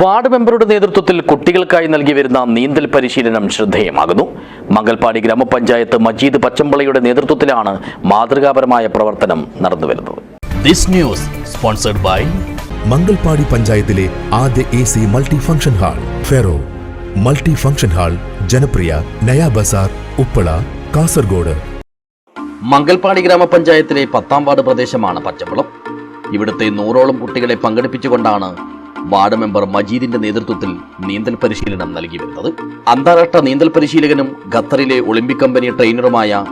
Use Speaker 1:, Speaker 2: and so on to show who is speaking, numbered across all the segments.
Speaker 1: Ward മെമ്പറുടെ നേതൃത്വത്തിൽ കുട്ടികൾക്കായി നൽകി വരുന്ന നീന്തൽ പരിശീലനം ശ്രദ്ധേയമാകുന്നു. മംഗൽപാടി ഗ്രാമപഞ്ചായത്ത് മജീദ് പച്ചമ്പളയുടെ നേതൃത്വത്തിലാണ് മാതൃകാപരമായ പ്രവർത്തനം നടന്നുവരുന്നത്.
Speaker 2: This news sponsored by
Speaker 3: Mangalpady പഞ്ചായത്തിലെ ആദ്യ A C multi function hall ferro. Multi function hall ജനപ്രിയ നയാ ബസാർ ഉപ്പള കാസർഗോഡ്.
Speaker 1: മംഗൽപാടി ഗ്രാമപഞ്ചായത്തിലെ പത്താം വാർഡ് പ്രദേശമാണ് പച്ചമ്പളം. ഇവിടുത്തെ നൂറോളം കുട്ടികളെ പങ്കെടുപ്പിച്ചുകൊണ്ടാണ് വാർഡ് മെമ്പർ മജീദിന്റെ നേതൃത്വത്തിൽ നീന്തൽ പരിശീലനം നൽകി വരുന്നത്. അന്താരാഷ്ട്ര നീന്തൽ പരിശീലകനും ഖത്തറിലെ ഒളിമ്പിക് കമ്പനി ട്രെയിനറുമായ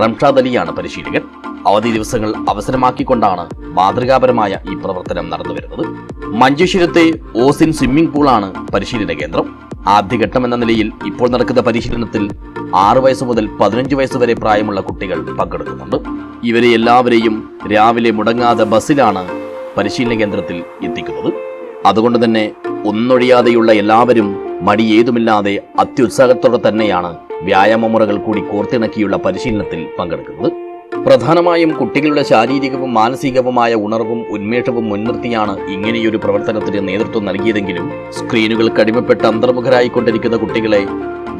Speaker 1: റംഷാദ് അലിയാണ് പരിശീലകൻ. അവധി ദിവസങ്ങൾ അവസരമാക്കിക്കൊണ്ടാണ് മാതൃകാപരമായ ഈ പ്രവർത്തനം നടന്നു വരുന്നത്. മഞ്ചേശ്വരത്തെ ഓസിൻ സ്വിമ്മിംഗ് പൂളാണ് പരിശീലന കേന്ദ്രം. ആദ്യഘട്ടം എന്ന നിലയിൽ ഇപ്പോൾ നടക്കുന്ന പരിശീലനത്തിൽ ആറ് വയസ്സ് മുതൽ പതിനഞ്ച് വയസ്സ് വരെ പ്രായമുള്ള കുട്ടികൾ പങ്കെടുക്കുന്നുണ്ട്. ഇവരെ എല്ലാവരെയും രാവിലെ മുടങ്ങാതെ ബസ്സിലാണ് പരിശീലന കേന്ദ്രത്തിൽ എത്തിക്കുന്നത്. അതുകൊണ്ട് തന്നെ ഒന്നൊഴിയാതെയുള്ള എല്ലാവരും മടി ഏതുമില്ലാതെ അത്യുത്സാഹത്തോടെ തന്നെയാണ് വ്യായാമ മുറകൾ കൂടി കോർത്തിണക്കിയുള്ള പരിശീലനത്തിൽ പങ്കെടുക്കുന്നത്. പ്രധാനമായും കുട്ടികളുടെ ശാരീരികവും മാനസികവുമായ ഉണർവും ഉന്മേഷവും മുൻനിർത്തിയാണ് ഇങ്ങനെയൊരു പ്രവർത്തനത്തിന് നേതൃത്വം നൽകിയതെങ്കിലും സ്ക്രീനുകൾക്ക് അടിമപ്പെട്ട് അന്തർമുഖരായിക്കൊണ്ടിരിക്കുന്ന കുട്ടികളെ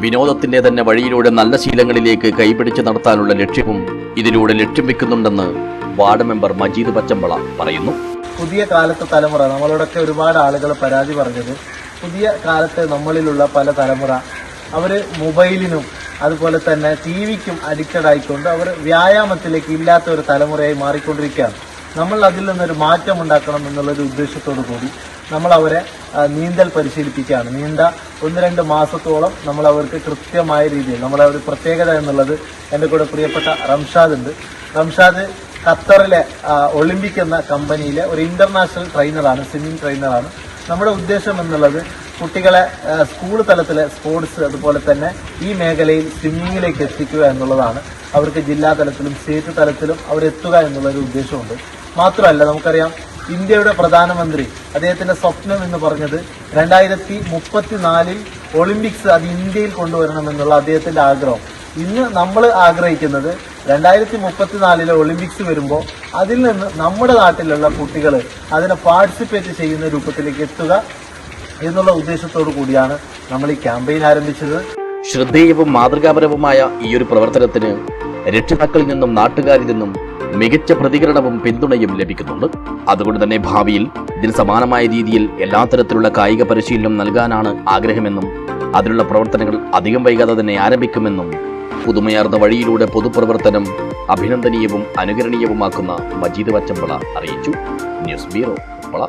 Speaker 1: വിനോദത്തിന്റെ തന്നെ വഴിയിലൂടെ നല്ല ശീലങ്ങളിലേക്ക് കൈപിടിച്ച് നടത്താനുള്ള ലക്ഷ്യവും ഇതിലൂടെ ലക്ഷ്യം വെക്കുന്നുണ്ടെന്ന് വാർഡ് മെമ്പർ മജീദ് പച്ചമ്പള പറയുന്നു.
Speaker 4: പുതിയ കാലത്തെ തലമുറ നമ്മളോടൊക്കെ ഒരുപാട് ആളുകൾ പരാതി പറഞ്ഞത് പുതിയ കാലത്തെ നമ്മളിലുള്ള പല തലമുറ അവർ മൊബൈലിനും അതുപോലെ തന്നെ ടി വിക്കും അഡിക്റ്റഡ് ആയിക്കൊണ്ട് അവർ വ്യായാമത്തിലേക്ക് ഇല്ലാത്ത ഒരു തലമുറയായി മാറിക്കൊണ്ടിരിക്കുകയാണ്. നമ്മൾ അതിൽ നിന്നൊരു മാറ്റം ഉണ്ടാക്കണം എന്നുള്ളൊരു ഉദ്ദേശത്തോടു കൂടി നമ്മൾ അവരെ നീന്തൽ പരിശീലിപ്പിക്കുകയാണ്. നീണ്ട ഒന്ന് രണ്ട് മാസത്തോളം നമ്മൾ അവർക്ക് കൃത്യമായ രീതിയിൽ നമ്മളെ ഒരു പ്രത്യേകത എന്നുള്ളത് എന്റെ കൂടെ പ്രിയപ്പെട്ട റംഷാദ് ഉണ്ട്. റംഷാദ് ഖത്തറിലെ ഒളിമ്പിക് എന്ന കമ്പനിയിലെ ഒരു ഇന്റർനാഷണൽ ട്രെയിനറാണ് സ്വിമ്മിംഗ് ട്രെയിനറാണ്. നമ്മുടെ ഉദ്ദേശം എന്നുള്ളത് കുട്ടികളെ സ്കൂൾ തലത്തിലെ സ്പോർട്സ് അതുപോലെ തന്നെ ഈ മേഖലയിൽ സ്വിമ്മിങ്ങിലേക്ക് എത്തിക്കുക എന്നുള്ളതാണ്. അവർക്ക് ജില്ലാ തലത്തിലും സ്റ്റേറ്റ് തലത്തിലും അവരെത്തുക എന്നുള്ളൊരു ഉദ്ദേശമുണ്ട്. മാത്രമല്ല നമുക്കറിയാം ഇന്ത്യയുടെ പ്രധാനമന്ത്രി അദ്ദേഹത്തിന്റെ സ്വപ്നം എന്ന് പറഞ്ഞത് രണ്ടായിരത്തി മുപ്പത്തിനാലിൽ ഒളിമ്പിക്സ് അത് ഇന്ത്യയിൽ കൊണ്ടുവരണം എന്നുള്ള അദ്ദേഹത്തിന്റെ ആഗ്രഹം. ഇന്ന് നമ്മൾ ആഗ്രഹിക്കുന്നത് രണ്ടായിരത്തി മുപ്പത്തിനാലിലെ ഒളിമ്പിക്സ് വരുമ്പോൾ അതിൽ നിന്ന് നമ്മുടെ നാട്ടിലുള്ള കുട്ടികൾ അതിനെ പാർട്ടിസിപ്പേറ്റ് ചെയ്യുന്ന രൂപത്തിലേക്ക് എത്തുക എന്നുള്ള ഉദ്ദേശത്തോടു കൂടിയാണ് നമ്മൾ ഈ ക്യാമ്പയിൻ ആരംഭിച്ചത്.
Speaker 1: ശ്രദ്ധേയവും മാതൃകാപരവുമായ ഈ ഒരു പ്രവർത്തനത്തിന് രക്ഷിതാക്കളിൽ നിന്നും നാട്ടുകാരിൽ നിന്നും മികച്ച പ്രതികരണവും പിന്തുണയും ലഭിക്കുന്നുണ്ട്. അതുകൊണ്ട് തന്നെ ഭാവിയിൽ ഇതിന് സമാനമായ രീതിയിൽ എല്ലാ തരത്തിലുള്ള കായിക പരിശീലനം നൽകാനാണ് ആഗ്രഹമെന്നും അതിനുള്ള പ്രവർത്തനങ്ങൾ അധികം വൈകാതെ തന്നെ ആരംഭിക്കുമെന്നും പുതുമയാർന്ന വഴിയിലൂടെ പൊതുപ്രവർത്തനം അഭിനന്ദനീയവും അനുകരണീയവുമാക്കുന്ന മജീദ് വച്ചമ്പള അറിയിച്ചു. News bureau Uppala